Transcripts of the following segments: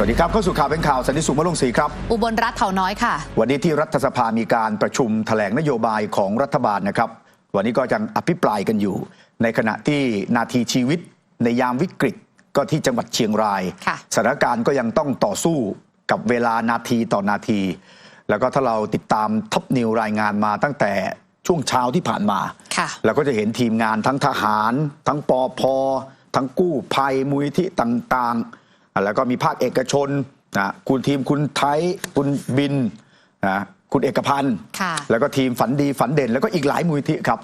สวัสดีครับเข้าสู่ข่าวเป็นข่าวสันติสุขมะลงศรีครับ อุบลรัฐเถาน้อยค่ะ วันนี้ที่รัฐสภามีการประชุมแถลงนโยบายของรัฐบาลนะครับ วันนี้ก็ยังอภิปรายกันอยู่ ในขณะที่นาทีชีวิตในยามวิกฤตก็ที่จังหวัดเชียงรายค่ะสถานการณ์ก็ยังต้องต่อสู้กับเวลานาทีต่อนาที แล้วก็ถ้าเราติดตามท็อปนิวรายงานมาตั้งแต่ช่วงเช้าที่ผ่านมาค่ะเราก็จะเห็นทีมงานทั้งทหาร ทั้งปอพทั้งกู้ภัยมูลนิธิต่างๆอะ แล้วก็มีภาคเอกชนนะคุณทีมคุณไทยคุณบินนะคุณเอกพันธ์ค่ะแล้วก็ทีมฝันดีฝันเด่น แล้วก็อีกหลายมูลนิธิครับ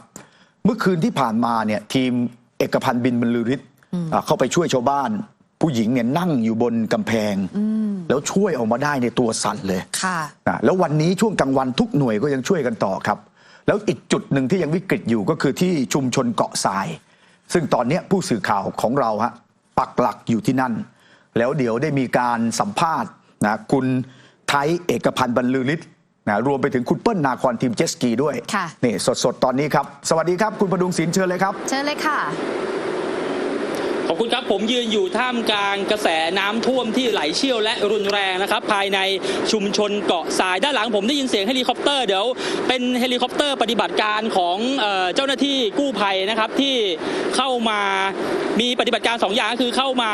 เมื่อคืนที่ผ่านมาเนี่ยทีมเอกพันธ์บินบรรลือฤทธิ์อะเข้าไปช่วยชาวบ้าน ผู้หญิงเนี่ยนั่งอยู่บนกำแพง แล้วช่วยออกมาได้ในตัวสั่นเลยค่ะนะแล้ววันนี้ช่วงกลางวันทุกหน่วยก็ยังช่วยกันต่อครับ แล้วอีกจุดหนึ่งที่ยังวิกฤตอยู่ก็คือที่ชุมชนเกาะทราย ซึ่งตอนเนี้ยผู้สื่อข่าวของเราฮะปักหลักอยู่ที่นั่น แล้วเดี๋ยวได้มีการสัมภาษณ์นะคุณไทยเอกพันธ์บรรลือฤทธิ์นะรวมไปถึงคุณเปิ้ลนาคอนทีมเจสกีด้วยค่ะนี่สดๆ ตอนนี้ครับ สวัสดีครับ คุณพดุงศิลป์เชิญเลยครับ เชิญเลยค่ะ ขอบคุณครับผมยืนอยู่ท่ามกลางกระแสน้ำท่วมที่ไหลเชี่ยวและรุนแรงนะครับ ภายในชุมชนเกาะทรายด้านหลังผมได้ยินเสียงเฮลิคอปเตอร์เดี๋ยวเป็นเฮลิคอปเตอร์ปฏิบัติการของเจ้าหน้าที่กู้ภัยนะครับที่เข้ามามีปฏิบัติการสองอย่างคือเข้ามา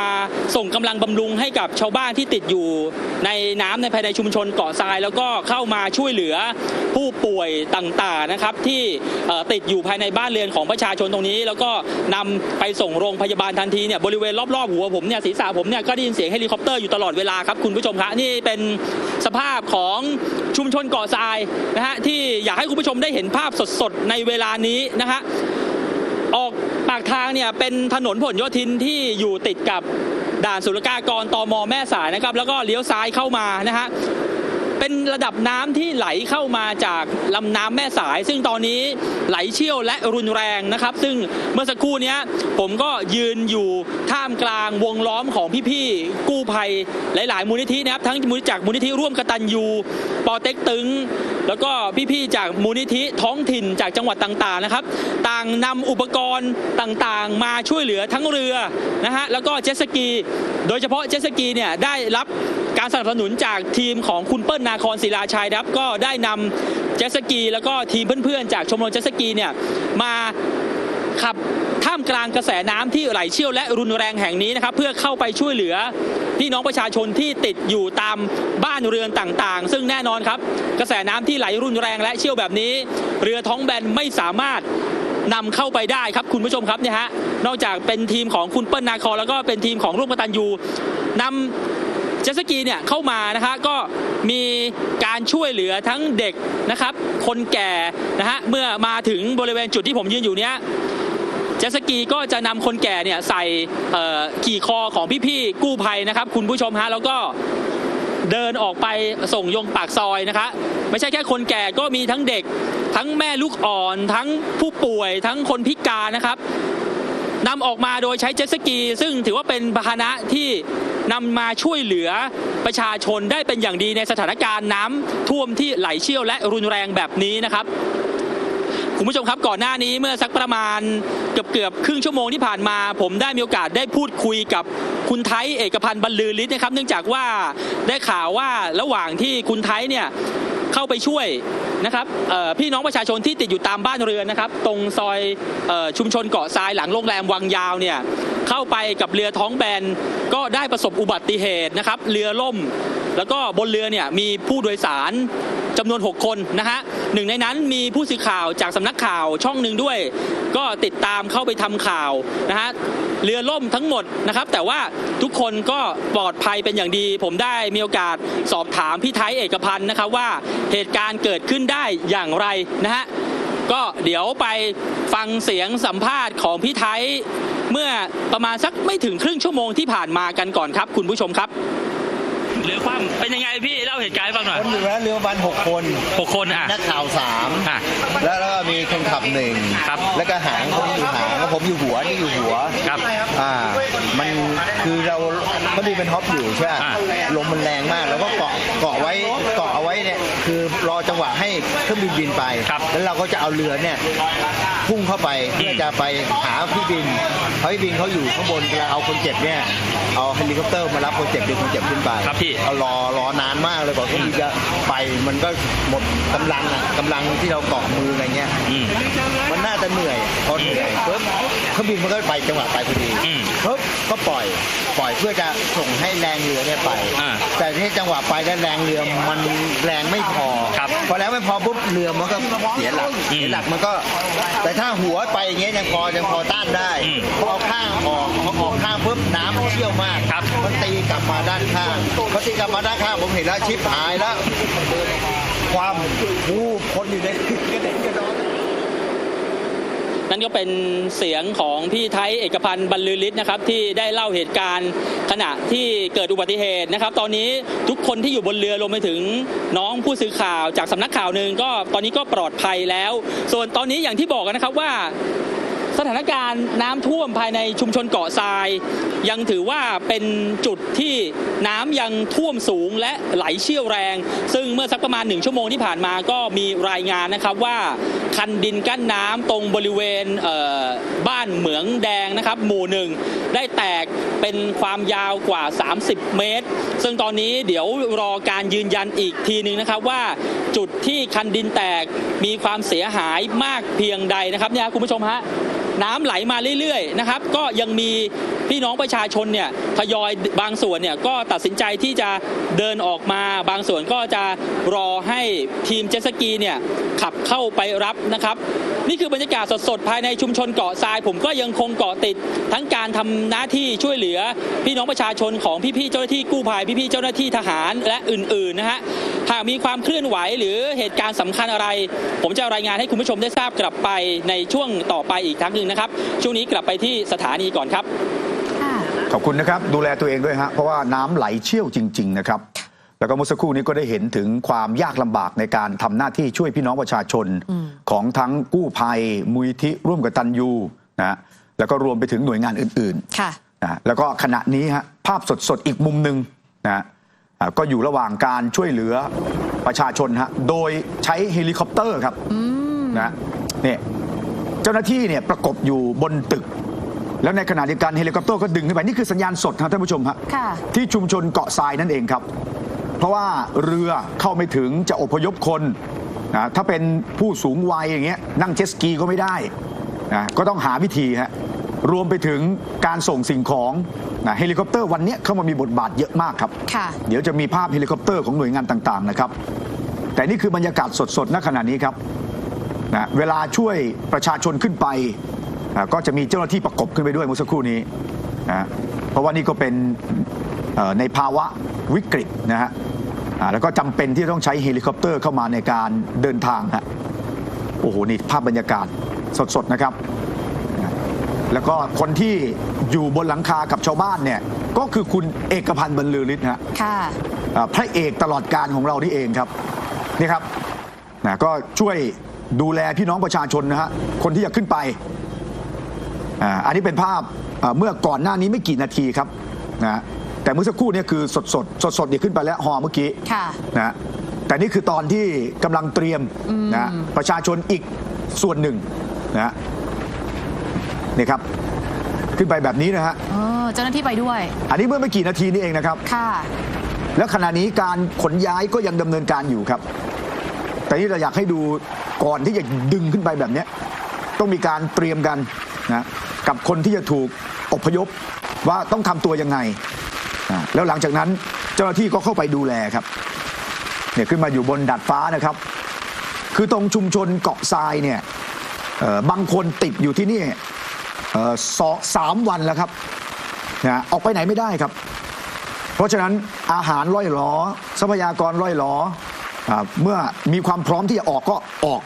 ส่งกำลังบำรุงให้กับชาวบ้านที่ติดอยู่ในน้ำในภายในชุมชนเกาะทราย แล้วก็เข้ามาช่วยเหลือผู้ป่วยต่างๆนะครับ ที่ติดอยู่ภายในบ้านเรือนของประชาชนตรงนี้ แล้วก็นำไปส่งโรงพยาบาลทันทีเนี่ยบริเวณรอบๆหัวผมเนี่ยศีรษะผมเนี่ยก็ได้ยินเสียงเฮลิคอปเตอร์อยู่ตลอดเวลาครับคุณผู้ชมครับนี่เป็นสภาพของชุมชนเกาะทรายนะฮะที่อยากให้คุณผู้ชมได้เห็นภาพสดๆในเวลานี้นะฮะออกปากทางเนี่ยเป็นถนนผลโยธินที่อยู่ติดกับด่านศุลกากรตมแม่สายนะครับแล้วก็เลี้ยวซ้ายเข้ามานะฮะ เป็นระดับน้ำที่ไหลเข้ามาจากลำน้ำแม่สาย ซึ่งตอนนี้ไหลเชี่ยวและรุนแรงนะครับ ซึ่งเมื่อสักครู่นี้ผมก็ยืนอยู่ท่ามกลางวงล้อมของพี่ๆกู้ภัยหลายๆ มูลนิธินะครับทั้งมูลจากมูลนิธิร่วมกตัญญูปอเต็กตึง แล้วก็พี่ๆจากมูลนิธิท้องถิ่นจากจังหวัดต่างๆนะครับ ต่างนำอุปกรณ์ต่างๆ มาช่วยเหลือทั้งเรือนะฮะแล้วก็เจ็ตสกีโดยเฉพาะเจสกีเนี่ยได้รับการสนับสนุนจากทีมของคุณเปิ้ลนาคอนศิลาชัยครับ ก็ได้นำเจสกีแล้วก็ทีมเพื่อนๆ จากชมรมเจสกีเนี่ยมาขับท่ามกลางกระแสน้ำที่ไหลเชี่ยวและรุนแรงแห่งนี้นะครับ เพื่อเข้าไปช่วยเหลือพี่น้องประชาชนที่ติดอยู่ตามบ้านเรือนต่างๆ ซึ่งแน่นอนครับ กระแสน้ำที่ไหลรุนแรงและเชี่ยวแบบนี้ เรือท้องแบนไม่สามารถ นำเข้าไปได้ครับคุณผู้ชมครับเนี่ยฮะนอกจากเป็นทีมของคุณเปิ้ลนาคอแล้วก็เป็นทีมของร่วมกตันยูนำเจสกีเนี่ยเข้ามานะฮะก็มีการช่วยเหลือทั้งเด็กนะครับ คนแก่นะฮะเมื่อมาถึงบริเวณจุดที่ผมยืนอยู่เนี้ยเจสกีก็จะนำคนแก่เนี่ยใส่ขี่คอของพี่ๆกู้ภัยนะครับ คุณผู้ชมฮะแล้วก็ เดินออกไปส่งยงปากซอยนะคะ ไม่ใช่แค่คนแก่ก็มีทั้งเด็ก ทั้งแม่ลูกอ่อน ทั้งผู้ป่วย ทั้งคนพิการนะครับนำออกมาโดยใช้เจ็ตสกี ซึ่งถือว่าเป็นพาหนะที่นำมาช่วยเหลือประชาชนได้เป็นอย่างดีในสถานการณ์น้ำท่วมที่ไหลเชี่ยวและรุนแรงแบบนี้นะครับ คุณผู้ชมครับก่อนหน้านี้เมื่อสักประมาณเกือบเกือบครึ่งชั่วโมงที่ผ่านมา ผมได้มีโอกาสได้พูดคุยกับคุณไทยเอกพันธ์บรรลือฤทธิ์นะครับ เนื่องจากว่าได้ข่าวว่าระหว่างที่คุณไทยเนี่ยเข้าไปช่วยนะครับพี่น้องประชาชนที่ติดอยู่ตามบ้านเรือนนะครับ ตรงซอยออชุมชนเกาะทรายหลังโรงแรมวังยาวเนี่ยเข้าไปกับเรือท้องแบนก็ได้ประสบอุบัติเหตุนะครับ เรือล่ม แล้วก็บนเรือเนี่ยมีผู้โดยสาร จำนวน 6 คนนะฮะหนึ่งในนั้นมีผู้สื่อข่าวจากสำนักข่าวช่องหนึ่งด้วย ก็ติดตามเข้าไปทำข่าวนะฮะเรือล่มทั้งหมดนะครับ แต่ว่าทุกคนก็ปลอดภัยเป็นอย่างดี ผมได้มีโอกาสสอบถามพี่ไทยเอกพันธ์นะครับว่าเหตุการณ์เกิดขึ้นได้อย่างไรนะฮะก็เดี๋ยวไปฟังเสียงสัมภาษณ์ของพี่ไทยเมื่อประมาณสักไม่ถึงครึ่งชั่วโมงที่ผ่านมากันก่อนครับ คุณผู้ชมครับ เรือคว่ำเป็นยังไงพี่เล่าเหตุการณ์ให้ฟังหน่อยคนอยู่แล้วเรือประมาณหกคน หกคนอะนักข่าวสามอะ แล้วแล้วก็มีคนขับหนึ่งครับแล้วก็หางคนอยู่หางแล้วผมอยู่หัวนี่อยู่หัวครับอ่า มันคือเราก็ดูเป็นฮอปอยู่ใช่ไหมอ่า ลมมันแรงมาก แล้วก็เกาะเกาะไว้เกาะเอาไว้เนี่ยคือคือรอจังหวะให้เครื่องบินบินไป ครับแล้วเราก็จะเอาเรือเนี่ยพุ่งเข้าไปเพื่อจะไปหาพี่บินเพราะพี่บินเขาอยู่ข้างบนเราเอาคนเจ็บเนี่ยเอาเฮลิคอปเตอร์มารับคนเจ็บดึงคนเจ็บขึ้นไป ครับพี่เอารอรอนานมากเลยกว่าเครื่องบินจะไปมันก็หมดกำลังอะกำลังที่เราเกาะมืออะไรเงี้ยอืม มันน่าจะเหนื่อยพอเหนื่อยปุ๊บเครื่องบินมันก็ไปจังหวะไปพอดีอืมปุ๊บก็ปล่อยปล่อยเพื่อจะส่งให้แรงเรือเนี่ยไป อ่าแต่ที่จังหวะไปแล้วแรงเรือมันแรงไม่พอครับพอแล้วไม่พอปุ๊บเรือมันก็เสียหลักอืมเสียหลักมันก็ แต่ถ้าหัวไปอย่างเงี้ยยังพอยังพอต้านได้อืม พอเอาข้างออกพอออกข้างปุ๊บน้ำมันเชี่ยวมาก ครับ มันตีกลับมาด้านข้างพอตีกลับมาด้านข้างผมเห็นแล้วชิปหายแล้ว ความผู้คนอยู่ในกระเด็นกระดอนนั่นก็เป็นเสียงของพี่ไทยเอกพันธ์บรรลือฤทธิ์นะครับที่ได้เล่าเหตุการณ์ขณะที่เกิดอุบัติเหตุนะครับ ตอนนี้ทุกคนที่อยู่บนเรือรวมไปถึงน้องผู้สื่อข่าวจากสำนักข่าวหนึ่งก็ตอนนี้ก็ปลอดภัยแล้ว ส่วนตอนนี้อย่างที่บอกกันนะครับว่า สถานการณ์น้ำท่วมภายในชุมชนเกาะทราย ยังถือว่าเป็นจุดที่น้ำยังท่วมสูงและไหลเชี่ยวแรง ซึ่งเมื่อสักประมาณหนึ่งชั่วโมงที่ผ่านมาก็มีรายงานนะครับว่าคันดินกั้นน้ำตรงบริเวณเบ้านเหมืองแดงนะครับ หมู่หนึ่งได้แตกเป็นความยาวกว่า 30 เมตร ซึ่งตอนนี้เดี๋ยวรอการยืนยันอีกทีหนึ่งนะครับว่าจุดที่คันดินแตกมีความเสียหายมากเพียงใดนะครับเนี่ยคุณผู้ชมฮะน้ำไหลมาเรื่อยๆนะครับ ก็ยังมีพี่น้องประชาชนเนี่ยทยอยบางส่วนเนี่ยก็ตัดสินใจที่จะเดินออกมา บางส่วนก็จะรอให้ทีมเจ็ตสกีเนี่ยขับเข้าไปรับนะครับ นี่คือบรรยากาศสดๆภายในชุมชนเกาะทราย ผมก็ยังคงเกาะติดทั้งการทำหน้าที่ช่วยเหลือ พี่น้องประชาชนของพี่ๆเจ้าหน้าที่กู้ภัยพี่ๆเจ้าหน้าที่ทหารและอื่นๆนะฮะ หากมีความเคลื่อนไหวหรือเหตุการณ์สำคัญอะไร ผมจะรายงานให้คุณผู้ชมได้ทราบกลับไปในช่วงต่อไปอีกครั้งหนึ่งนะครับ ช่วงนี้กลับไปที่สถานีก่อนครับค่ะขอบคุณนะครับ ดูแลตัวเองด้วยฮะเพราะว่าน้ำไหลเชี่ยวจริง ๆ นะครับ แล้วก็เมื่อสักครู่นี้ก็ได้เห็นถึงความยากลำบากในการทำหน้าที่ช่วยพี่น้องประชาชนของทั้งกู้ภัยมูลที่ร่วมกับตันยูนะฮะแล้วก็รวมไปถึงหน่วยงานอื่นค่ะๆนะแล้วก็ขณะนี้ฮะภาพสดๆอีกมุมหนึ่งนะฮะอ่า ก็อยู่ระหว่างการช่วยเหลือประชาชนฮะโดยใช้เฮลิคอปเตอร์ครับนะเนี่ยเจ้าหน้าที่เนี่ยประกบอยู่บนตึก แล้วในขณะเดียวกันเฮลิคอปเตอร์ก็ดึงขึ้นไปนี่คือสัญญาณสดครับท่านผู้ชมฮะค่ะที่ชุมชนเกาะทรายนั่นเองครับ เพราะว่าเรือเข้าไม่ถึงจะอพยพคนนะถ้าเป็นผู้สูงวัยอย่างเงี้ยนั่งเจ็ตสกีก็ไม่ได้นะก็ต้องหาวิธีฮะ รวมไปถึงการส่งสิ่งของนะเฮลิคอปเตอร์วันเนี้ยเข้ามามีบทบาทเยอะมากครับ ค่ะ เดี๋ยวจะมีภาพเฮลิคอปเตอร์ของหน่วยงานต่างๆนะครับ แต่นี่คือบรรยากาศสดๆณขณะนี้ครับนะเวลาช่วยประชาชนขึ้นไปอะก็จะมีเจ้าหน้าที่ประกบขึ้นไปด้วยเมื่อสักครู่นี้นะเพราะว่านี่ก็เป็นเอ่อในภาวะวิกฤตนะฮะอ่าแล้วก็จำเป็นที่ต้องใช้เฮลิคอปเตอร์เข้ามาในการเดินทางฮะ โอ้โห นี่ภาพบรรยากาศสด ๆ นะครับ แล้วก็คนที่อยู่บนหลังคากับชาวบ้านเนี่ยก็คือคุณเอกพันธ์บรรลือฤทธิ์ฮะค่ะอ่าพระเอกตลอดการของเรานี่เองครับนี่ครับนะก็ช่วยดูแลพี่น้องประชาชนนะฮะคนที่จะขึ้นไปอ่าอันนี้เป็นภาพอ่าเมื่อก่อนหน้านี้ไม่กี่นาทีครับนะแต่เมื่อสักครู่เนี่ยคือสดสดสดสดๆเนี่ยขึ้นไปแล้วฮอเมื่อกี้ค่ะนะแต่นี่คือตอนที่กำลังเตรียมนะประชาชนอีกส่วนหนึ่งนะ นี่ครับ ขึ้นไปแบบนี้นะฮะเออเจ้าหน้าที่ไปด้วย อันนี้เมื่อไม่กี่นาทีนี้เองนะครับ ค่ะ แล้วขณะนี้การขนย้ายก็ยังดำเนินการอยู่ครับ แต่นี่เราอยากให้ดูก่อนที่จะดึงขึ้นไปแบบเนี้ยต้องมีการเตรียมกันนะกับคนที่จะถูกอพยพว่าต้องทำตัวยังไงอ่าแล้วหลังจากนั้นเจ้าหน้าที่ก็เข้าไปดูแลครับเนี่ยขึ้นมาอยู่บนดาดฟ้านะครับ คือตรงชุมชนเกาะทรายเนี่ยเอ่อบางคนติดอยู่ที่นี่ เอ่อสองสามวันแล้วครับนะออกไปไหนไม่ได้ครับ เพราะฉะนั้นอาหารร่อยหลอทรัพยากรร่อยหลออ่าเมื่อมีความพร้อมที่จะออกก็ออก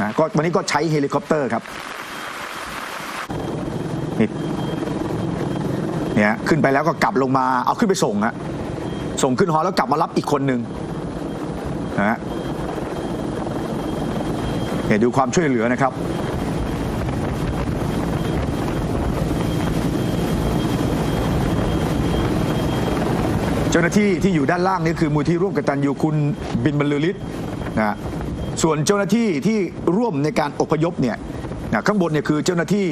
นะก็วันนี้ก็ใช้เฮลิคอปเตอร์ครับนี่เนี่ยขึ้นไปแล้วก็กลับลงมาเอาขึ้นไปส่งฮะส่งขึ้นฮอแล้วกลับมารับอีกคนหนึ่งนะฮะเนี่ยดูความช่วยเหลือนะครับาหน้าที่ที่อยู่ด้านล่างนี่คือมูลที่ร่วมกตันยูคุณบินบรรลือฤทธิ์นะฮะส่วนเจ้าหน้าที่ที่ร่วมในการอพยพเนี่ยนะข้างบนเนี่ยคือเจ้าหน้าที่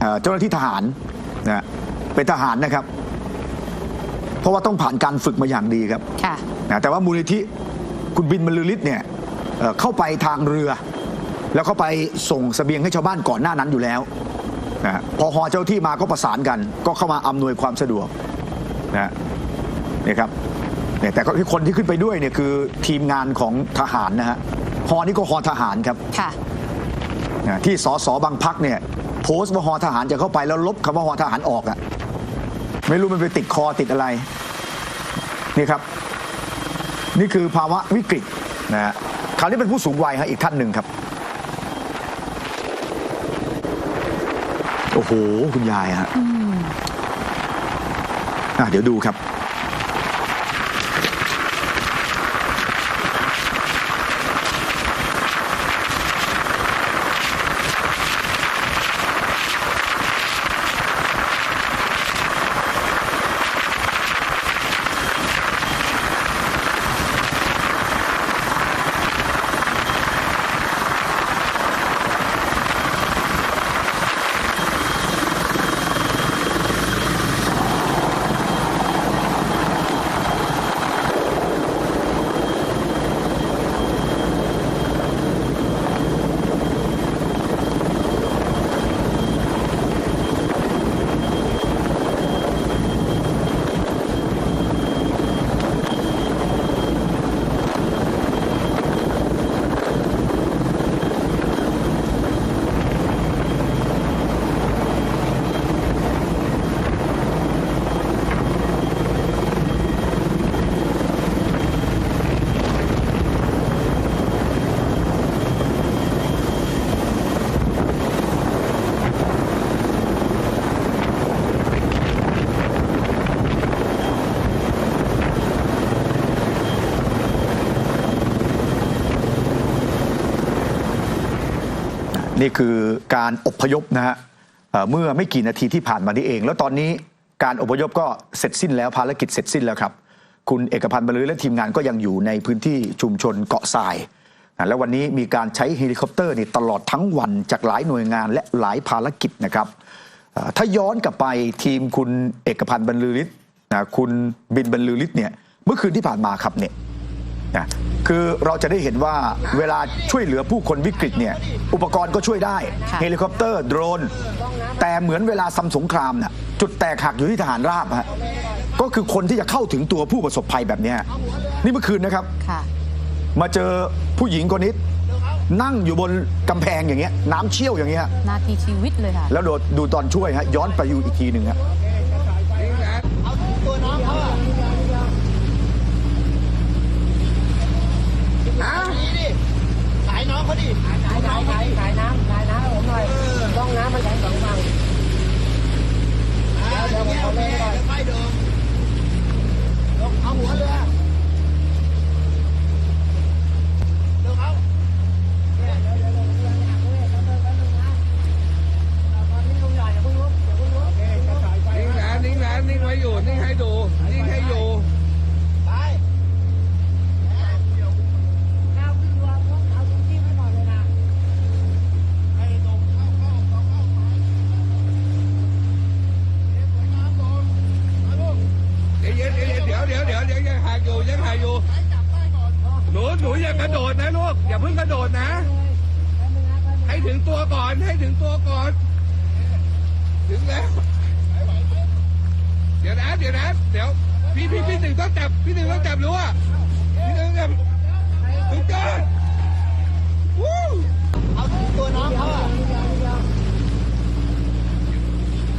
เอ่อเจ้าหน้าที่ทหารนะฮะเป็นทหารนะครับ เพราะว่าต้องผ่านการฝึกมาอย่างดีครับค่ะนะแต่ว่ามูลนิธิคุณบินบรรลือฤทธิ์เนี่ยเอ่อเข้าไปทางเรือ แล้วเข้าไปส่งเสบียงให้ชาวบ้านก่อนหน้านั้นอยู่แล้วนะพอฮอเจ้าที่มาก็ประสานกัน ก็เข้ามาอำนวยความสะดวกนะ นี่ครับเนี่ยแต่ก็ที่คนที่ขึ้นไปด้วยเนี่ยคือทีมงานของทหารนะฮะฮอนี่ก็ฮอทหารครับค่ะนะที่สสบางพักเนี่ยโพสต์ว่าฮอทหารจะเข้าไปแล้วลบคำว่าฮอทหารออกอะไม่รู้มันไปติดคอติดอะไรนี่ครับ นี่คือภาวะวิกฤตนะฮะคราวนี้เป็นผู้สูงวัยฮะอีกท่านหนึ่งครับ โอ้โห คุณยายฮะอะเดี๋ยวดูครับ นี่คือการอพยพนะฮะเมื่อไม่กี่นาทีที่ผ่านมานี้เอง แล้วตอนนี้การอพยพก็เสร็จสิ้นแล้วภารกิจเสร็จสิ้นแล้วครับ คุณเอกพันธ์บรรลือและทีมงานก็ยังอยู่ในพื้นที่ชุมชนเกาะทรายนะแล้ววันนี้มีการใช้เฮลิคอปเตอร์นี่ตลอดทั้งวันจากหลายหน่วยงานและหลายภารกิจนะครับถ้าย้อนกลับไปทีมคุณเอกพันธ์บรรลือฤทธิ์นะคุณบินบรรลือฤทธิ์เนี่ยเมื่อคืนที่ผ่านมาครับเนี่ย นะคือเราจะได้เห็นว่าเวลาช่วยเหลือผู้คนวิกฤตเนี่ยอุปกรณ์ก็ช่วยได้ค่ะเฮลิคอปเตอร์ โดรน แต่เหมือนเวลาซ้ำสงครามน่ะจุดแตกหักอยู่ที่ทหารราบฮะก็คือคนที่จะเข้าถึงตัวผู้ประสบภัยแบบเนี้ยนี่เมื่อคืนนะครับค่ะมาเจอผู้หญิงคนนี้นั่งอยู่บนกำแพงอย่างเงี้ยน้ำเชี่ยวอย่างเงี้ยนาทีชีวิตเลยค่ะ แล้วโดดดูตอนช่วยฮะย้อนไปอยู่อีกทีหนึ่งฮะ เดี๋ยวนะเดี๋ยวนะเดี๋ยวพี่พี่พี่หนึ่งต้องจับพี่หนึ่งต้องจับรู้อะพี่หนึ่งจับถึงก่อนวู้เอาถึงตัวน้องเขาอะ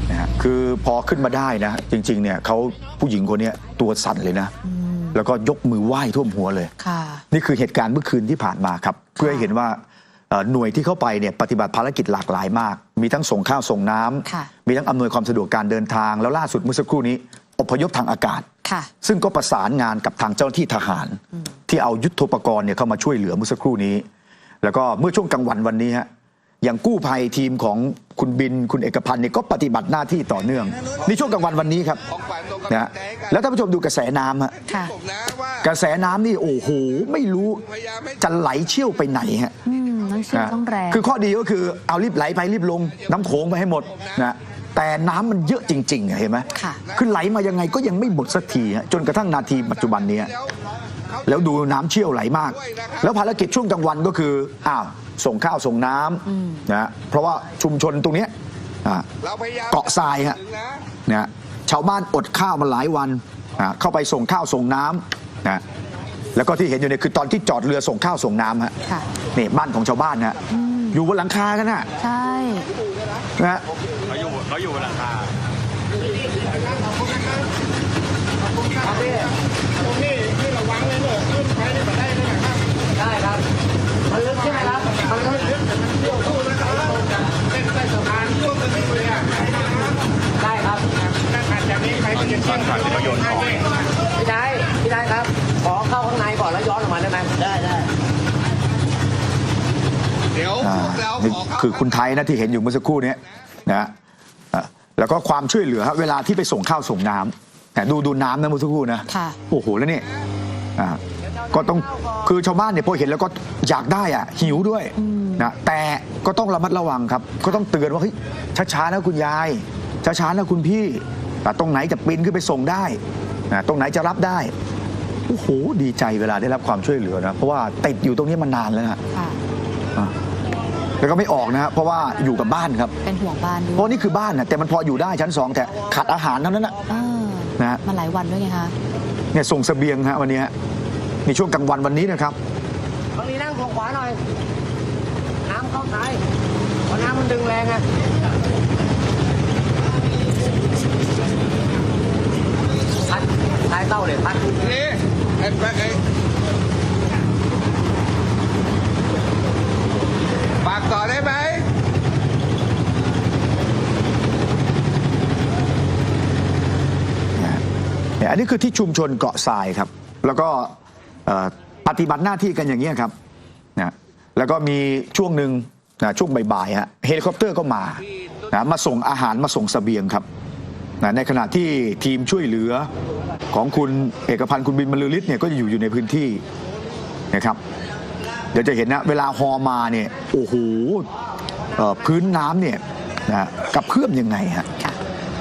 นะฮะคือพอขึ้นมาได้นะ จริง ๆ เนี่ยเขาผู้หญิงคนเนี้ยตัวสั่นเลยนะ แล้วก็ยกมือไหว้ท่วมหัวเลยค่ะนี่คือเหตุการณ์เมื่อคืนที่ผ่านมาครับ เพื่อให้เห็นว่าเอ่อหน่วยที่เข้าไปเนี่ยปฏิบัติภารกิจหลากหลายมาก มีทั้งส่งข้าวส่งน้ำค่ะมีทั้งอำนวยความสะดวกการเดินทาง แล้วล่าสุดเมื่อสักครู่นี้ อพยพทางอากาศค่ะซึ่งก็ประสานงานกับทางเจ้าหน้าที่ทหาร ที่เอายุทโธปกรณ์เนี่ยเข้ามาช่วยเหลือเมื่อสักครู่นี้ แล้วก็เมื่อช่วงกลางวันวันนี้ฮะอย่างกู้ภัยทีมของคุณบินคุณเอกพันธ์เนี่ยก็ปฏิบัติหน้าที่ต่อเนื่องนี่ช่วงกลางวันวันนี้ครับของขวัญตรงกำนะลัฮะงใจให้กันแล้วท่านผู้ชมดูกระแสน้ำฮะค่ะผมนะว่ากระแสน้ำนี่โอ้โหไม่รู้พยายามให้จะไหลเชี่ยวไปไหนฮะอืมต้องเชื่อนะต้องแรงคือข้อดีก็คือเอารีบไหลไปรีบลง น้ำโขงไปให้หมดนะ แต่น้ำมันเยอะจริงๆอะเห็นไหมค่ะคือไหลมายังไงก็ยังไม่หมดสักทีฮะจนกระทั่งนาทีปัจจุบันเนี้ยแล้วเขาแล้วดูน้ำเชี่ยวไหลมาก แล้วภารกิจช่วงกลางวันก็คืออ้าวส่งข้าวส่งน้ำนะเพราะว่าชุมชนตรงเนี้ยอ่าเราพยายามเกาะทรายฮะถึงนะนะชาวบ้านอดข้าวมาหลายวันอ่าเข้าไปส่งข้าวส่งน้ำนะแล้วก็ที่เห็นอยู่เนี่ยคือตอนที่จอดเรือส่งข้าวส่งน้ำฮะค่ะนี่บ้านของชาวบ้านนะ อยู่บนหลังคากันนะใช่ นะฮะได้ครับ มันลึกใช่ไหมครับ มันลึกได้ครับพี่ได้พี่ได้ครับ ขอเข้าข้างในก่อนแล้วย้อนออกมาได้ไหมได้ได้ เดี๋ยว อ่าพวกเรานี่ขอเข้าคือคุณไทยนะที่เห็นอยู่เมื่อสักครู่เนี้นะอะแล้วก็ความช่วยเหลือฮะเวลาที่ไปส่งข้าวส่งน้ำนะดูดูน้ำนะเมื่อสักครู่นะค่ะ โอ้โหแล้วนี่อ่าก็ต้องคือชาวบ้านเนี่ยพอเห็นแล้วก็อยากได้อะหิวด้วยนะแต่ก็ต้องระมัดระวังครับ ก็ต้องเตือนว่าเฮ้ยช้าๆนะคุณยายช้าๆนะคุณพี่แต่ตรงไหนจะปีนขึ้นไปส่งได้นะตรงไหนจะรับได้ โอ้โห ดีใจเวลาได้รับความช่วยเหลือนะ เพราะว่าติดอยู่ตรงนี้มานานแล้วนะ ค่ะอะ แล้วก็ไม่ออกนะฮะเพราะว่าอยู่กับบ้านครับ เป็นห่วงบ้านด้เพวยราะนี่คือบ้านนะแต่มันพออยู่ได้ชั้นสองแต่ขาดอาหารเท่านั้นนะเออนะฮะ มันหลายวันด้วยไงคะ เนี่ยส่งเสบียงฮะวันนี้ฮะในช่วงกลางวันวันนี้นะครับ บางทีนั่งทางขวาหน่อย น้ำเข้าซ้ายเพราะน้ำมันดึงแรงไง พัดท้ายเต้าเลยพัดนี่ไอ้ไอ้ฝากต่อได้ไหม เนี่ยอันนี้คือที่ชุมชนเกาะทรายครับ แล้วก็เอ่อปฏิบัติหน้าที่กันอย่างนี้ยครับนะแล้วก็มีช่วงหนึ่งนะช่วงบ่ายๆฮะเฮลิคอปเตอร์ก็มานะมาส่งอาหารมาส่งเสบียงครับนะในขณะที่ทีมช่วยเหลือของคุณเอกพันธ์คุณบินบรรลือฤทธิ์เนี่ยก็จะอยู่อยู่ในพื้นที่นะครับเดี๋ยวจะเห็นนะเวลาฮอมาเนี่ยโอ้โหเอ่อพื้นน้ำเนี่ยนะกระเพื่อมยังไงฮะค่ะ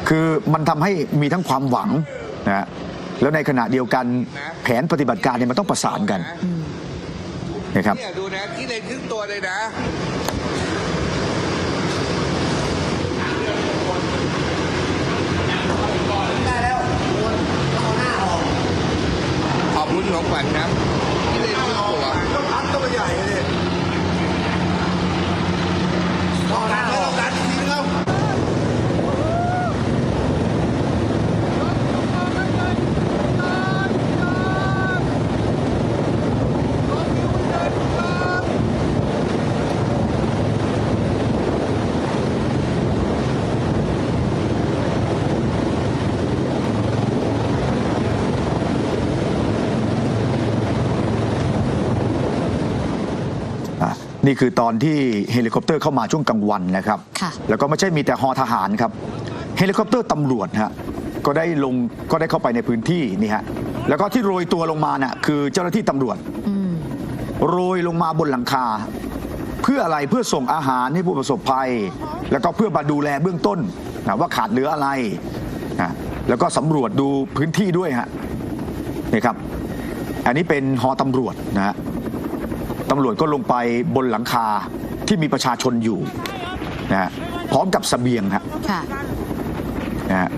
คือมันทำให้มีทั้งความหวัง นะฮะแล้วในขณะเดียวกันแผนปฏิบัติการเนี่ยมันต้องประสานกันนะครับเนี่ยดูนะที่เลนขึ้นตัวเลยนะได้แล้วเอาหน้าออกขอบคุณของขวัญนะที่เลนขึ้นตัวพัดตัวใหญ่เลยเอาหน้าออก อะ นี่คือตอนที่เฮลิคอปเตอร์เข้ามาช่วงกลางวันนะครับค่ะแล้วก็ไม่ใช่มีแต่ฮอทหารครับ เฮลิคอปเตอร์ตำรวจฮะ ก็ได้ลง ก็ได้เข้าไปในพื้นที่นี่ฮะ แล้วก็ที่โรยตัวลงมาน่ะคือเจ้าหน้าที่ตำรวจอืมโรยลงมาบนหลังคา เพื่ออะไร เพื่อส่งอาหารให้ผู้ประสบภัย แล้วก็เพื่อมาดูแลเบื้องต้นนะว่าขาดเหลืออะไรนะแล้วก็สำรวจดูพื้นที่ด้วยฮะ นี่ครับ อันนี้เป็นฮอตำรวจนะฮะ ตำรวจก็ลงไปบนหลังคาที่มีประชาชนอยู่นะฮะพร้อมกับเสบียงฮะค่ะนะฮะ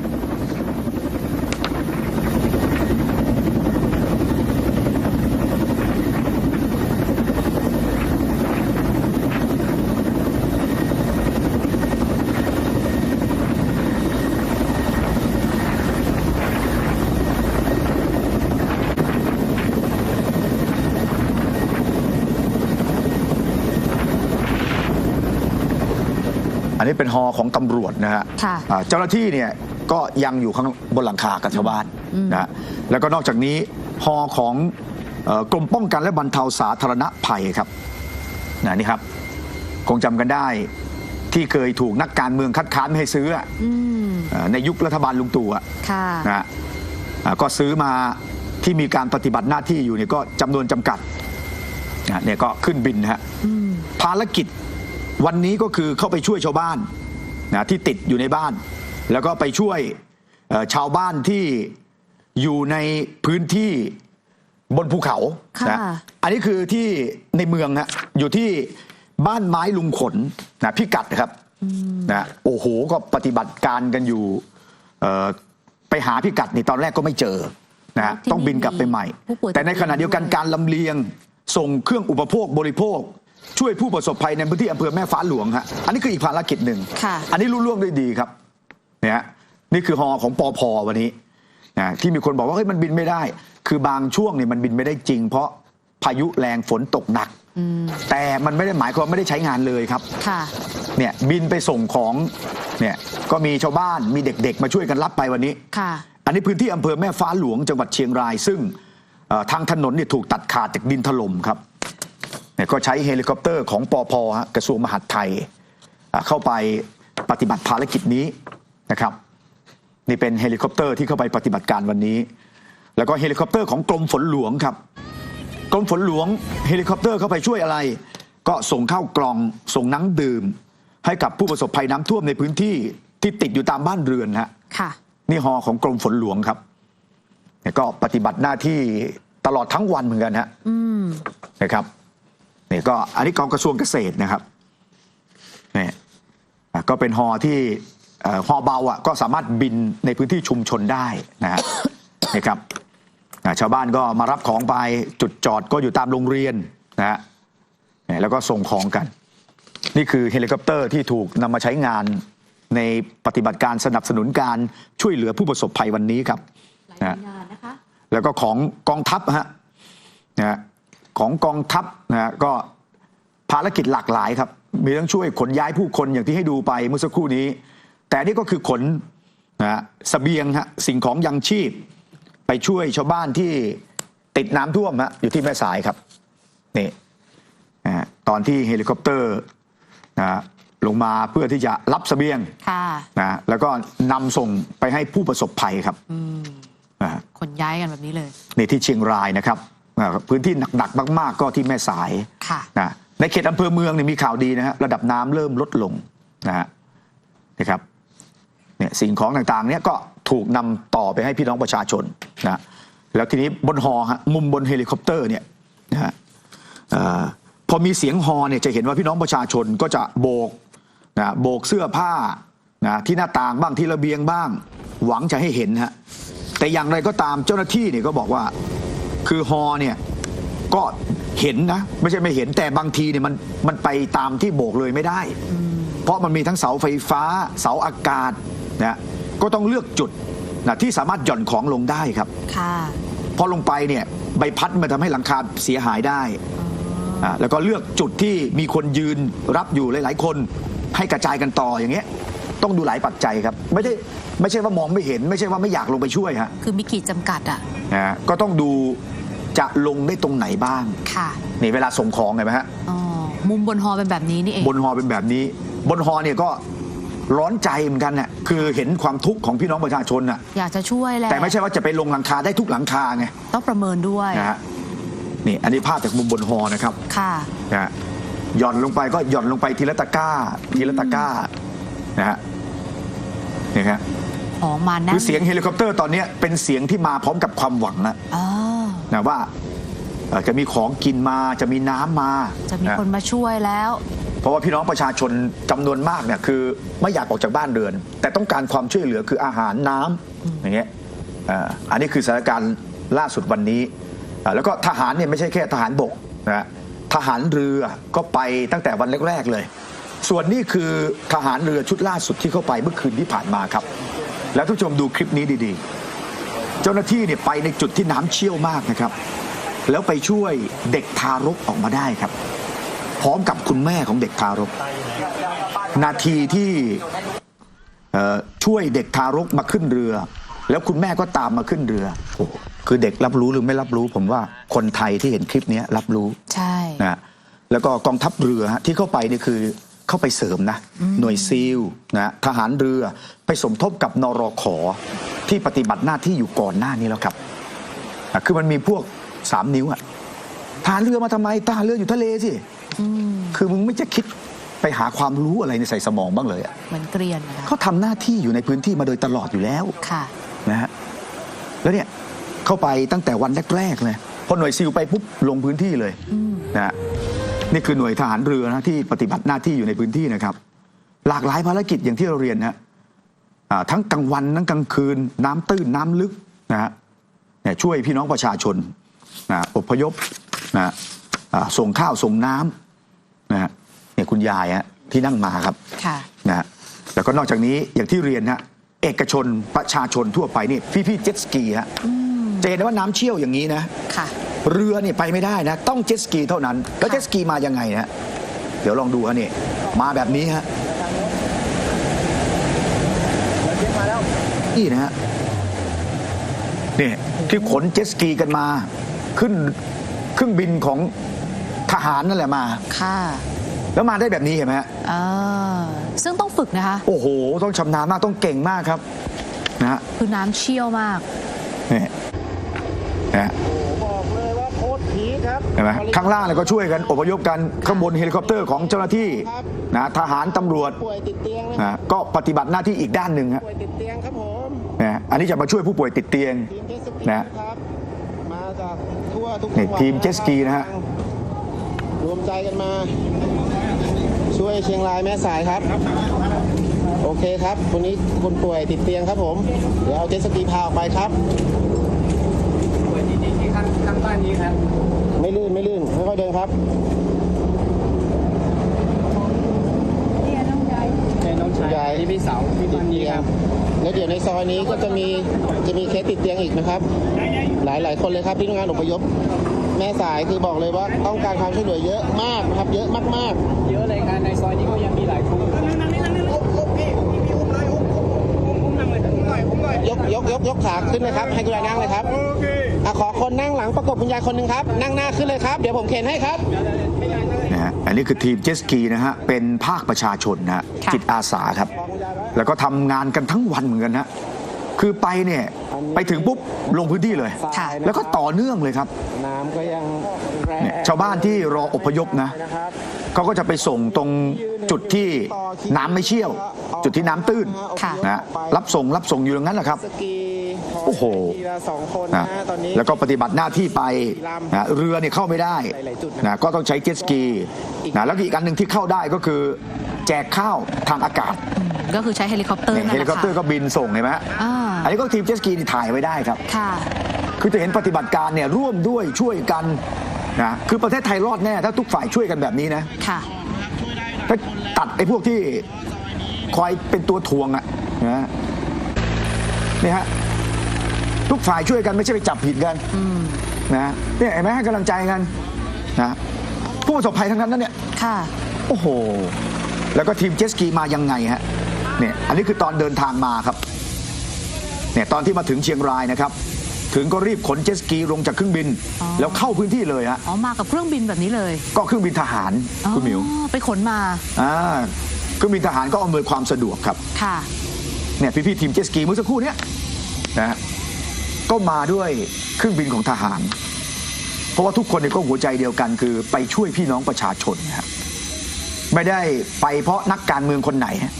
เป็นฮอของตำรวจนะฮะค่ะอ่าเจ้าหน้าที่เนี่ยก็ยังอยู่ข้างบนหลังคากับชาวบ้านนะฮะแล้วก็นอกจากนี้ฮอของเอ่อกรมป้องกันและบรรเทาสาธารณภัยครับนะนี่ครับ คงจำกันได้ที่เคยถูกนักการเมืองคัดค้านไม่ให้ซื้ออะอืมเอ่อในยุครัฐบาลลุงตู่อะ ค่ะ นะฮะอ่าก็ซื้อมาที่มีการปฏิบัติหน้าที่อยู่เนี่ยก็จำนวนจำกัดนะเนี่ยก็ขึ้นบินนะฮะอืมภารกิจ วันนี้ก็คือเข้าไปช่วยชาวบ้านนะที่ติดอยู่ในบ้าน แล้วก็ไปช่วยเอ่อชาวบ้านที่อยู่ในพื้นที่บนภูเขาค่ะนะอันนี้คือที่ในเมืองนะอยู่ที่บ้านไม้ลุงขนนะพิกัดนะครับนะโอ้โหก็ปฏิบัติการกันอยู่เอ่อไปหาพิกัดนี่ตอนแรกก็ไม่เจอนะฮะที่ต้องบินกลับไปใหม่ผู้ป่วยแต่ในขณะเดียวกันด้วยการลำเลียงส่งเครื่องอุปโภคบริโภค ช่วยผู้ประสบภัยในพื้นที่อำเภอแม่ฟ้าหลวงฮะอันนี้คืออีกภารกิจหนึ่งค่ะ อันนี้รุ่ล่วงได้ดีครับเนี่ยฮะนี่คือฮอของปอพวันนี้นะที่มีคนบอกว่าเฮ้ยมันบินไม่ได้ คือบางช่วงเนี่ยมันบินไม่ได้จริง เพราะพายุแรงฝนตกหนักอืมแต่มันไม่ได้หมายความว่าไม่ได้ใช้งานเลยครับค่ะเนี่ยบินไปส่งของเนี่ยก็มีชาวบ้านมีเด็กๆ มาช่วยกันรับไปวันนี้ค่ะ อันนี้พื้นที่อำเภอแม่ฟ้าหลวงจังหวัดเชียงราย ซึ่งเอ่อทางถนนเนี่ยถูกตัดขาดจากดินถล่มครับ เนี่ยก็ใช้เฮลิคอปเตอร์ของปอพฮะกระทรวงมหาดไทยอะเข้าไปปฏิบัติภารกิจนี้นะครับ นี่เป็นเฮลิคอปเตอร์ที่เข้าไปปฏิบัติการวันนี้ แล้วก็เฮลิคอปเตอร์ของกรมฝนหลวงครับกรมฝนหลวงเฮลิคอปเตอร์เข้าไปช่วยอะไร ก็ส่งเข้ากล่องส่งน้ำดื่ม ให้กับผู้ประสบภัยน้ำท่วมในพื้นที่ที่ติดอยู่ตามบ้านเรือนฮะค่ะนี่ฮอของกรมฝนหลวงครับเนี่ยก็ปฏิบัติหน้าที่ตลอดทั้งวันเหมือนกันฮะอืมนะครับ นี่ก็อันนี้กองกระทรวงเกษตรนะครับนี่อะก็เป็นฮอที่เอ่อฮอเบาอะก็สามารถบินในพื้นที่ชุมชนได้นะฮะนี่ครับอะชาวบ้านก็มารับของไปจุดจอดก็อยู่ตามโรงเรียนนะฮะนี่แล้วก็ส่งของกัน นี่คือเฮลิคอปเตอร์ที่ถูกนำมาใช้งานในปฏิบัติการสนับสนุนการช่วยเหลือผู้ประสบภัยวันนี้ครับนะฮะนานนะคะแล้วก็ของกองทัพฮะนะฮะ ของกองทัพนะฮะก็ภารกิจหลากหลายครับ มีทั้งช่วยขนย้ายผู้คนอย่างที่ให้ดูไปเมื่อสักครู่นี้ แต่นี่ก็คือขนนะฮะเสบียงฮะสิ่งของยังชีพ ไปช่วยชาวบ้านที่ติดน้ำท่วมฮะอยู่ที่แม่สายครับนี่นะฮะตอนที่เฮลิคอปเตอร์นะฮะลงมาเพื่อที่จะรับเสบียงค่ะนะฮะแล้วก็นำส่งไปให้ผู้ประสบภัยครับอืมนะฮะขนย้ายกันแบบนี้เลย นี่ที่เชียงรายนะครับอ่า พื้นที่หนักๆมาก ๆ ก็ที่แม่สายค่ะนะในเขตอำเภอเมืองเนี่ยมีข่าวดีนะฮะระดับน้ำเริ่มลดลงนะฮะนะครับเนี่ยสิ่งของต่างๆเนี่ยก็ถูกนำต่อไปให้พี่น้องประชาชนนะแล้วทีนี้บนฮอฮะมุมบนเฮลิคอปเตอร์เนี่ยนะฮะเอ่อพอมีเสียงฮอเนี่ยจะเห็นว่าพี่น้องประชาชนก็จะโบกนะโบกเสื้อผ้านะที่หน้าต่างบ้างที่ระเบียงบ้าง หวังจะให้เห็นฮะแต่อย่างไรก็ตามเจ้าหน้าที่เนี่ยก็บอกว่า คือฮอเนี่ยก็เห็นนะ ไม่ใช่ไม่เห็นแต่บางทีเนี่ยมันมันไปตามที่โบกเลยไม่ได้ เพราะมันมีทั้งเสาไฟฟ้า เสาอากาศนะก็ต้องเลือกจุดนะที่สามารถหย่อนของลงได้ครับค่ะพอลงไปเนี่ยใบพัดมันทำให้หลังคาเสียหายได้อ่าแล้วก็เลือกจุดที่มีคนยืนรับอยู่หลาย ๆ คนให้กระจายกันต่ออย่างเงี้ยต้องดูหลายปัจจัยครับ ไม่ได้ไม่ใช่ว่ามองไม่เห็น ไม่ใช่ว่าไม่อยากลงไปช่วยฮะคือมีขีดจำกัดอะนะฮะก็ต้องดู จะลงได้ตรงไหนบ้าง ค่ะนี่เวลาส่งของเห็นไหมฮะ อ๋อมุมบนฮอเป็นแบบนี้นี่เอง บนฮอเป็นแบบนี้ บนฮอเนี่ยก็ร้อนใจเหมือนกันน่ะคือเห็นความทุกข์ของพี่น้องประชาชนน่ะ อยากจะช่วยแหละแต่ไม่ใช่ว่าจะไปลงหลังคาได้ทุกหลังคาไงต้องประเมินด้วยนะฮะนี่อันนี้ภาพจากมุมบนฮอนะครับค่ะ นะฮะหย่อนลงไปก็หย่อนลงไปทีละตะกร้า ทีละตะกร้านะฮะนี่ฮะของมาแน่นคือเสียงเฮลิคอปเตอร์ตอนเนี้ยเป็นเสียงที่มาพร้อมกับความหวังนะ อ๋อ นะว่าเอ่อจะมีของกินมาจะมีน้ำมาจะมีนะคนมาช่วยแล้ว เพราะว่าพี่น้องประชาชนจำนวนมากเนี่ยคือไม่อยากออกจากบ้านเรือน แต่ต้องการความช่วยเหลือคืออาหารน้ำอย่างเงี้ยเอ่ออันนี้คือสถานการณ์ล่าสุดวันนี้เอ่อแล้วก็ทหารเนี่ยไม่ใช่แค่ทหารบกนะทหารเรือก็ไปตั้งแต่วันแรกๆเลย ส่วนนี้คือทหารเรือชุดล่าสุดที่เข้าไปเมื่อคืนที่ผ่านมาครับ แล้วทุกผู้ชมดูคลิปนี้ดีๆ เจ้าหน้าที่เนี่ยไปในจุดที่น้ำเชี่ยวมากนะครับ แล้วไปช่วยเด็กทารกออกมาได้ครับ พร้อมกับคุณแม่ของเด็กทารก นาทีที่เอ่อช่วยเด็กทารกมาขึ้นเรือ แล้วคุณแม่ก็ตามมาขึ้นเรือโอ้โหคือเด็กรับรู้หรือไม่รับรู้ ผมว่าคนไทยที่เห็นคลิปนี้รับรู้ใช่นะฮะแล้วก็กองทัพเรือฮะที่เข้าไปนี่คือ เข้าไปเสริมนะหน่วยซีลนะทหารเรือไปสมทบกับนรขอที่ปฏิบัติหน้าที่อยู่ก่อนหน้านี้แล้วครับอะคือมันมีพวกสามนิ้วอะทหารเรือมาทำไมทหารเรืออยู่ทะเลสิอืมคือมึงไม่จะคิดไปหาความรู้อะไรในใส่สมองบ้างเลยอะเหมือนเกรียนนะคะเขาทำหน้าที่อยู่ในพื้นที่มาโดยตลอดอยู่แล้วค่ะนะฮะแล้วเนี่ยเข้าไปตั้งแต่วันแรกๆเลยพอหน่วยซิลไปปุ๊บลงพื้นที่เลยอืมนะฮะ นี่คือหน่วยทหารเรือนะที่ปฏิบัติหน้าที่อยู่ในพื้นที่นะครับ หลากหลายภารกิจอย่างที่เราเรียนนะฮะอ่าทั้งกลางวันทั้งกลางคืน น้ำตื้นน้ำลึกนะฮะเนี่ยช่วยพี่น้องประชาชนนะอพยพนะฮะอ่าส่งข้าวส่งน้ำนะฮะเนี่ยคุณยายฮะที่นั่งมาครับค่ะนะฮะแล้วก็นอกจากนี้อย่างที่เรียนฮะเอกชนประชาชนทั่วไปนี่พี่ๆเจ็ตสกีฮะ จะเห็นได้ว่าน้ำเชี่ยวอย่างนี้นะ ค่ะ เรือนี่ไปไม่ได้นะ ต้องเจ็ตสกีเท่านั้น แล้วเจ็ตสกีมายังไงนะเดี๋ยวลองดูฮะนี่มาแบบนี้ฮะนี่นะฮะนี่ที่ขนเจ็ตสกีกันมา ขึ้นเครื่องบินของทหารนั่นแหละมา ค่ะแล้วมาได้แบบนี้เห็นไหมฮะเออซึ่งต้องฝึกนะคะ โอ้โห ต้องชำนาญมากต้องเก่งมากครับนะฮะคือน้ำเชี่ยวมาก นี่ นะฮะบอกเลยว่าโคตรผีครับเห็นไหมข้างล่างเนี่ยก็ช่วยกันอพยพกันข้างบนเฮลิคอปเตอร์ของเจ้าหน้าที่นะทหารตำรวจป่วยติดเตียงนะนะก็ปฏิบัติหน้าที่อีกด้านหนึ่งฮะป่วยติดเตียงครับผมนะอันนี้จะมาช่วยผู้ป่วยติดเตียงทีมเจตสกีนะครับมาจากทั่วทุกนี่จังหวัดทีมเจ็ตสกีนะฮะรวมใจกันมา ช่วยเชียงรายแม่สายครับ โอเคครับคนนี้คนป่วยติดเตียงครับผม เดี๋ยวเอาเจ็ตสกีพาออกไปครับ ไม่ลื่นไม่ลื่นค่อยๆเดินครับใหญ่ที่พี่เสาพี่ติดเตียงแล้วเดี๋ยวในซอยนี้ก็จะมีจะมีเคสติดเตียงอีกนะครับ หลายหลายๆคนเลยครับที่ทำงานอพยพ แม่สายคือบอกเลยว่าต้องการความช่วยเหลือเยอะมากนะครับ เยอะมากๆเยอะเลยครับในซอยนี้ก็ยังมีหลายคนยกยกยกยกขาขึ้นเลยครับ ให้คุณยายนั่งเลยครับอะขอค นนั่งหลังประกบคุณยายคนหนึ่งครับ นั่งหน้าขึ้นเลยครับ เดี๋ยวผมเข็นให้ครับนะฮะอันนี้คือทีมเจ็ตสกีนะฮะ เป็นภาคประชาชนนะฮะค่ะ จิตอาสาครับ แล้วก็ทำงานกันทั้งวันเหมือนกันฮะคือไปเนี่ย ไปถึงปุ๊บลงพื้นที่เลย ค่ะ แล้วก็ต่อเนื่องเลยครับ น้ำก็ยังแรงเนี่ยชาวบ้านที่รออพยพนะนะครับเขาก็จะไปส่งตรงจุดที่น้ำไม่เชี่ยว จุดที่น้ำตื้นค่ะ นะรับส่งรับส่งอยู่อย่างนั้นแหละครับ สกีข โอ้โหทีละสองคนนะนะตอนนี้แล้วก็ปฏิบัติหน้าที่ไปนะเรือเนี่ยเข้าไม่ได้หลายๆจุดนะนะก็ต้องใช้เจ็ตสกีนะแล้วก็อีกอันหนึ่งที่เข้าได้ก็คือ แจกข้าวทางอากาศอืมก็คือใช้เฮลิคอปเตอร์เนี่ยนั่นเฮแหลิละคอปเตอร์ก็ค่ะบินส่งเห็นไหมฮะอ่าอันนี้ก็ทีมเจ็ตสกีนี่ถ่ายไว้ได้ครับค่ะคือจะเห็นปฏิบัติการเนี่ยร่วมด้วยช่วยกันนะคือประเทศไทยรอดแน่ถ้าทุกฝ่ายช่วยกันแบบนี้นะค่ะถ้าตัดไอ้พวกที่คอยเป็นตัวทวงอะนะนี่ฮะ ทุกฝ่ายช่วยกันไม่ใช่ไปจับผิดกันอืมนะเนี่ยเห็นไหมให้กำลังใจกันนะผู้ประสบภัยทั้งนั้นนะเนี่ยค่ะโอ้โห แล้วก็ทีมเจตสกีมายังไงฮะเนี่ยอันนี้คือตอนเดินทางมาครับเนี่ยตอนที่มาถึงเชียงรายนะครับ ถึงก็รีบขนเจตสกีลงจากเครื่องบินอ๋อแล้วเข้าพื้นที่เลยฮะอ๋อมากับเครื่องบินแบบนี้เลย ก็เครื่องบินทหารคุณหมิวอ๋อไปขนมาอ่าเครื่องบินทหารก็อำนวยความสะดวกครับค่ะเนี่ยพี่ๆทีมเจตสกีเมื่อสักครู่เนี้ยนะฮะ ก็มาด้วยเครื่องบินของทหาร เพราะว่าทุกคนเนี่ยก็หัวใจเดียวกันคือไปช่วยพี่น้องประชาชนนะฮะไม่ได้ไปเพราะนักการเมืองคนไหนฮะ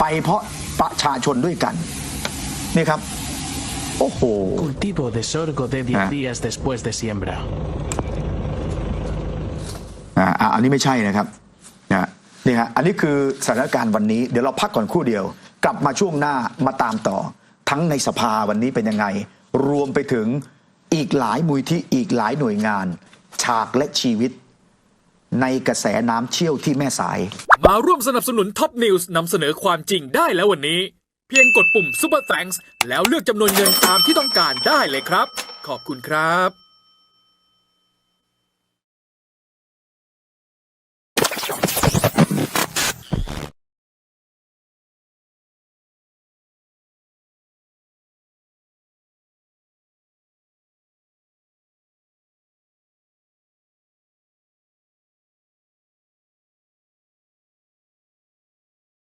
ไปเพราะประชาชนด้วยกัน นี่ครับ โอ้โห Cultivo de sorgo de 10 Ah. días después de siembra. อ่าอ่าอันนี้ไม่ใช่นะครับนะนี่ฮะอันนี้คือสถานการณ์วันนี้ เดี๋ยวเราพักก่อนครู่เดียว กลับมาช่วงหน้ามาตามต่อ ทั้งในสภาวันนี้เป็นยังไง รวมไปถึงอีกหลายมูลที่อีกหลายหน่วยงาน ฉากและชีวิต ในกระแสน้ำเชี่ยวที่แม่สาย มาร่วมสนับสนุนท็อปนิวส์นำเสนอความจริงได้แล้ววันนี้ เพียงกดปุ่ม Super Thanks แล้วเลือกจำนวนเงินตามที่ต้องการได้เลยครับ ขอบคุณครับ